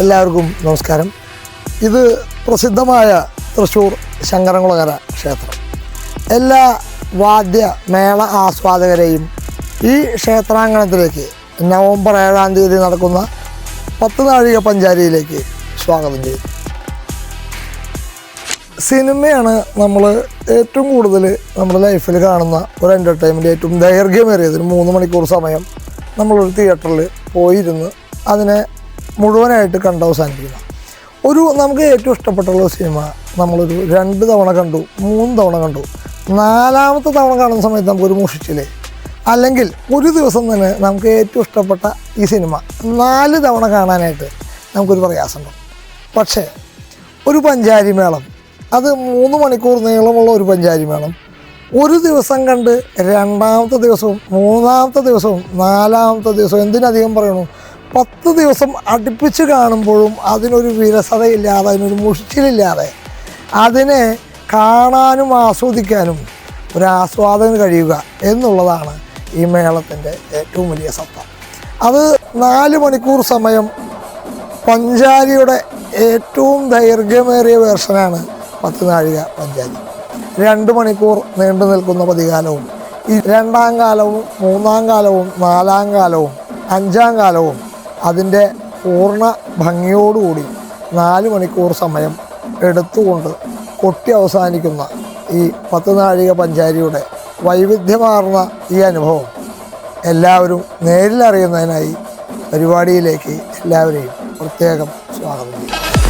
എല്ലാവർക്കും നമസ്കാരം. ഇത് പ്രസിദ്ധമായ തൃശ്ശൂർ ശങ്കരംകുളകര ക്ഷേത്രം. എല്ലാ വാദ്യ മേള ആസ്വാദകരെയും ഈ ക്ഷേത്രാങ്കണത്തിലേക്ക് നവംബർ ഏഴാം തീയതി നടക്കുന്ന പത്ത് നാഴിക പഞ്ചാരിയിലേക്ക് സ്വാഗതം ചെയ്യുന്നു സിനിമയാണ് നമ്മൾ ഏറ്റവും കൂടുതൽ നമ്മുടെ ലൈഫിൽ കാണുന്ന ഒരു എന്റർടൈൻമെന്റ് ഏറ്റവും ദൈർഘ്യമേറിയതിന് മൂന്ന് മണിക്കൂർ സമയം നമ്മളൊരു തിയേറ്ററിൽ പോയിരുന്ന്. അതിനെ മുഴുവനായിട്ട് കണ്ട് അവസാനിപ്പിക്കണം. ഒരു നമുക്ക് ഏറ്റവും ഇഷ്ടപ്പെട്ടുള്ള സിനിമ നമ്മളൊരു രണ്ട് തവണ കണ്ടു മൂന്ന് തവണ കണ്ടു. നാലാമത്തെ തവണ കാണുന്ന സമയത്ത് നമുക്കൊരു മുഷിച്ചില്ലേ? അല്ലെങ്കിൽ ഒരു ദിവസം തന്നെ നമുക്ക് ഏറ്റവും ഇഷ്ടപ്പെട്ട ഈ സിനിമ നാല് തവണ കാണാനായിട്ട് നമുക്കൊരു പ്രയാസമുണ്ട്. പക്ഷേ ഒരു പഞ്ചാരി മേളം അത് മൂന്ന് മണിക്കൂർ നീളമുള്ള ഒരു പഞ്ചാരി മേളം ഒരു ദിവസം കണ്ട് രണ്ടാമത്തെ ദിവസവും മൂന്നാമത്തെ ദിവസവും നാലാമത്തെ ദിവസവും എന്തിനധികം പറയണു? പത്ത് ദിവസം അടുപ്പിച്ച് കാണുമ്പോഴും അതിനൊരു വിരസതയില്ലാതെ അതിനൊരു മുഷിച്ചിലില്ലാതെ അതിനെ കാണാനും ആസ്വദിക്കാനും ഒരു ആസ്വാദനം കഴിയുക എന്നുള്ളതാണ് ഈ മേളത്തിന്റെ ഏറ്റവും വലിയ സത്ത അത് നാല് മണിക്കൂർ സമയം പഞ്ചാരിയുടെ ഏറ്റവും ദൈർഘ്യമേറിയ വേർഷനാണ് പത്ത് നാഴിക പഞ്ചാരി. രണ്ട് മണിക്കൂർ നീണ്ടു നിൽക്കുന്ന പതികാലവും ഈ രണ്ടാം കാലവും മൂന്നാം കാലവും നാലാം കാലവും അഞ്ചാം കാലവും അതിന്റെ പൂർണ ഭംഗിയോടുകൂടി നാല് മണിക്കൂർ സമയം എടുത്തുകൊണ്ട് കൊട്ടി അവസാനിക്കുന്ന ഈ പത്ത് നാഴിക പഞ്ചാരിയുടെ വൈവിധ്യമാർന്ന ഈ അനുഭവം എല്ലാവരും നേരിലറിയുന്നതിനായി പരിപാടിയിലേക്ക് എല്ലാവരെയും പ്രത്യേകം സ്വാഗതം ചെയ്യും